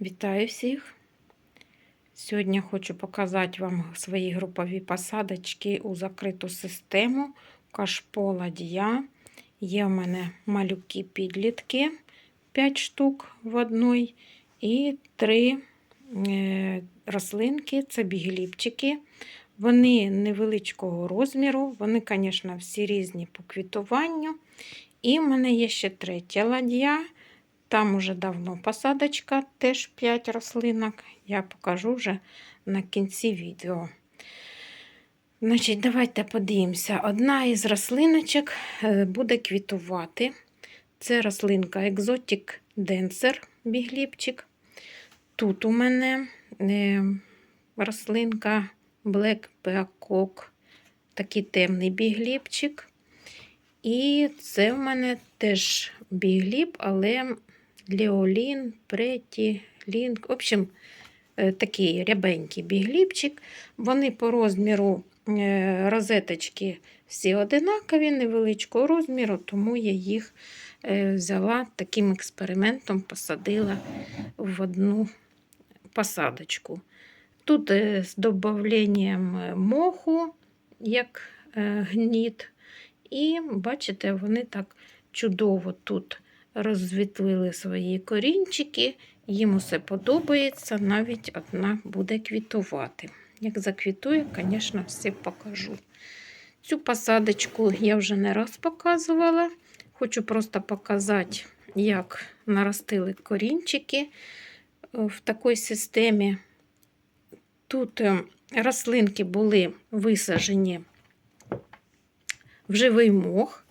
Вітаю всіх! Сьогодні хочу показати вам свої групові посадочки у закриту систему кашпо ладья. Є в мене малюки-підлітки 5 штук в одній і 3 е, рослинки це бігліпчики. Вони невеличкого розміру, вони, звісно, всі різні по квітуванню. І в мене є ще третя ладья. Там уже давно посадочка, теж 5 рослинок. Я покажу вже на кінці відео. Значить, давайте подивимося. Одна із рослиночок е, буде квітувати. Це рослинка Exotic Dancer бігліпчик. Тут у мене е, рослинка Black Peacock, такий темний бігліпчик. І це в мене теж бігліп, але Леолін, Преті, Лінк. В общем, е, такий рябенький бігліпчик. Вони по розміру е, розеточки всі одинакові, невеличкого розміру, тому я їх е, взяла таким експериментом, посадила в одну посадочку. Тут з додаванням моху, як гніт. І бачите, вони так чудово тут розвітлили свої корінчики, їм усе подобається, навіть одна буде квітувати. Як заквітує, звісно, все покажу. Цю посадочку я вже не раз показувала. Хочу просто показати, як наростили корінчики в такій системі. Тут е, рослинки були висаджені в живий мох.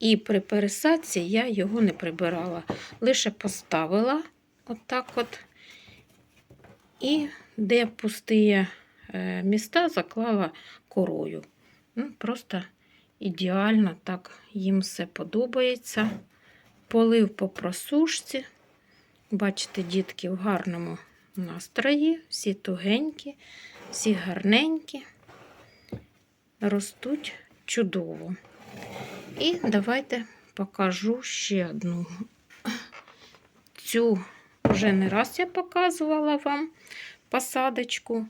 І при пересадці я його не прибирала. Лише поставила отак от. І де пусті е, міста заклала корою. Ну, Просто ідеально так їм все подобається. Полив по просушці. Бачите, дітки в гарному настрої, всі тугенькі, всі гарненькі, ростуть чудово. І давайте покажу ще одну. Цю вже не раз я показувала вам посадочку.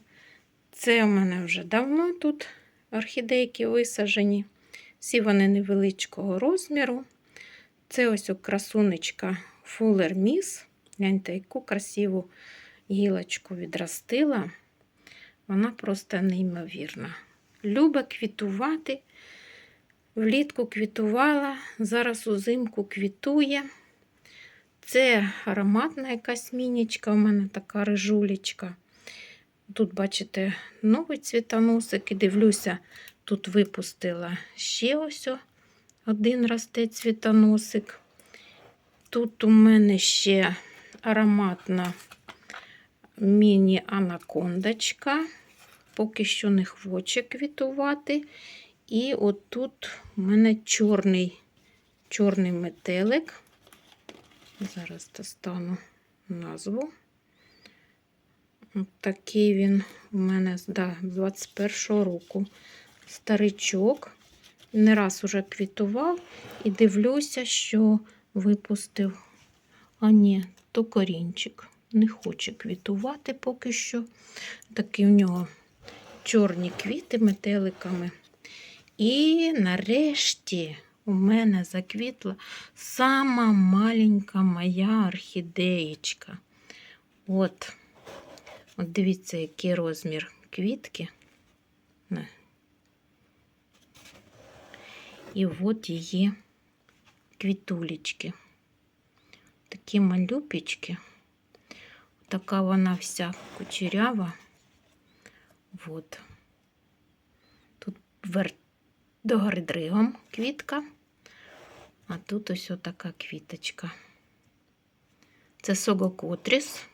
Це у мене вже давно тут орхідейки висаджені. Всі вони невеличкого розміру. Це ось у красунечка Fuller Miss. Гляньте, яку красиву гілочку відростила. Вона просто неймовірна. Любить квітувати. Влітку квітувала, зараз узимку квітує. Це ароматна якась мінічка, у мене така рижулечка. Тут, бачите, новий цвітоносик і дивлюся, тут випустила ще ось один росте цвітоносик. Тут у мене ще ароматна міні-анакондочка, поки що не хоче квітувати. І отут у мене чорний чорний метелик. Зараз достану назву. От такий він у мене да, з 21-го року. Старичок. Не раз уже квітував і дивлюся, що випустив. А ні, то корінчик. Не хоче квітувати поки що. Такі у нього чорні квіти метеликами. І нарешті у мене заквітла сама маленька моя орхідеєчка. От, от дивіться, який розмір квітки. І от її квітулечки. Такі малюпічки. Така вона вся кучерява. От. Тут верть догори дригом квітка, а тут ось така квіточка. Це Согокотріс.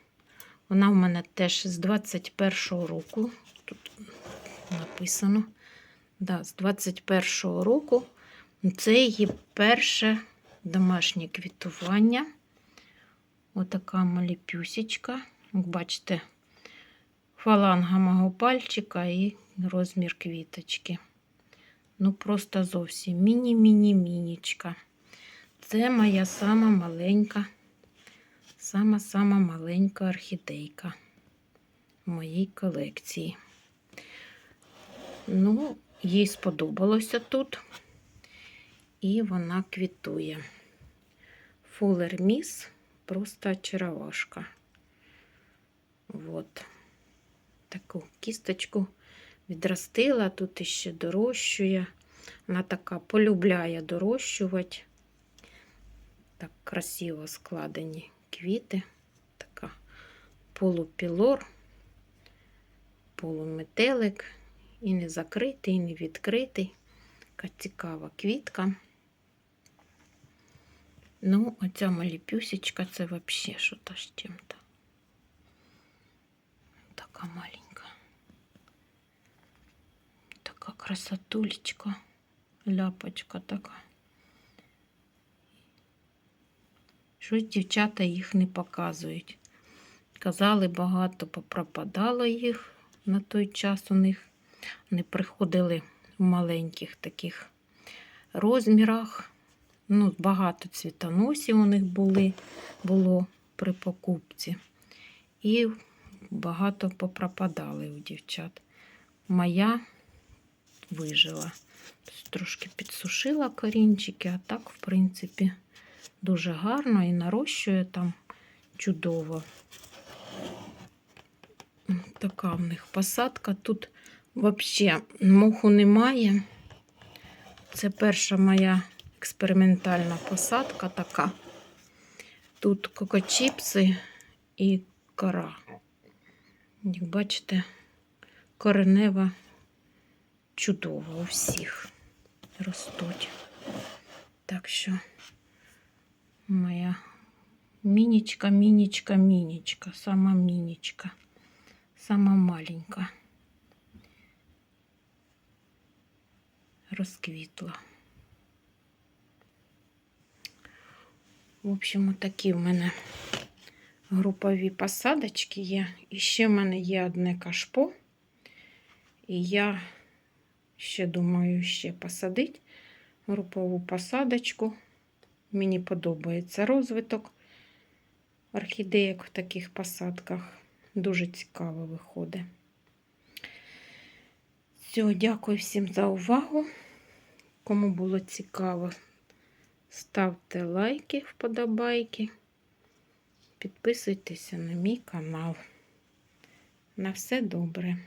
Вона в мене теж з 21-го року. Тут написано. Да, З 21-го року. Це її перше домашнє квітування. Отака маліпюсечка. Як бачите, фаланга мого пальчика і розмір квіточки. Ну, просто зовсім міні-міні-мінічка. Це моя сама маленька, Сама-сама маленька орхідейка в моїй колекції. Ну, їй сподобалося тут, і вона квітує. Фулер Міс просто очаровашка. Вот. Таку кісточку відростила, тут іще дорощує. Вона така полюбляє дорощувати. Так красиво складені квіти. Така полупілор, полуметелик. І не закритий, і не відкритий. Така цікава квітка. Ну, оця маліпюсечка це взагалі що-то з чим-то. Така маленька. Така красотулечка. Ляпочка така. Щось дівчата їх не показують. Казали, багато попропадало їх на той час у них. Вони приходили в маленьких таких розмірах. Ну, багато цвітоносів у них були, було при покупці. І багато попропадали у дівчат. Моя вижила. Трошки підсушила корінчики, а так, в принципі, дуже гарно і нарощує там чудово. Така в них посадка. Тут взагалі моху немає. Це перша моя експериментальна посадка така. Тут кокочіпси і кора. Як бачите, коренева чудово у всіх ростуть. Так що моя мінічка, мінічка, мінічка, сама мінічка, сама маленька. Розквітла. В общем, такі в мене групові посадочки є. І ще в мене є одне кашпо. І я ще думаю, ще посадити групову посадочку. Мені подобається розвиток орхідеїк в таких посадках. Дуже цікаво виходить. Все, дякую всім за увагу. Кому було цікаво, ставте лайки, вподобайки. Підписуйтеся на мій канал. На все добре.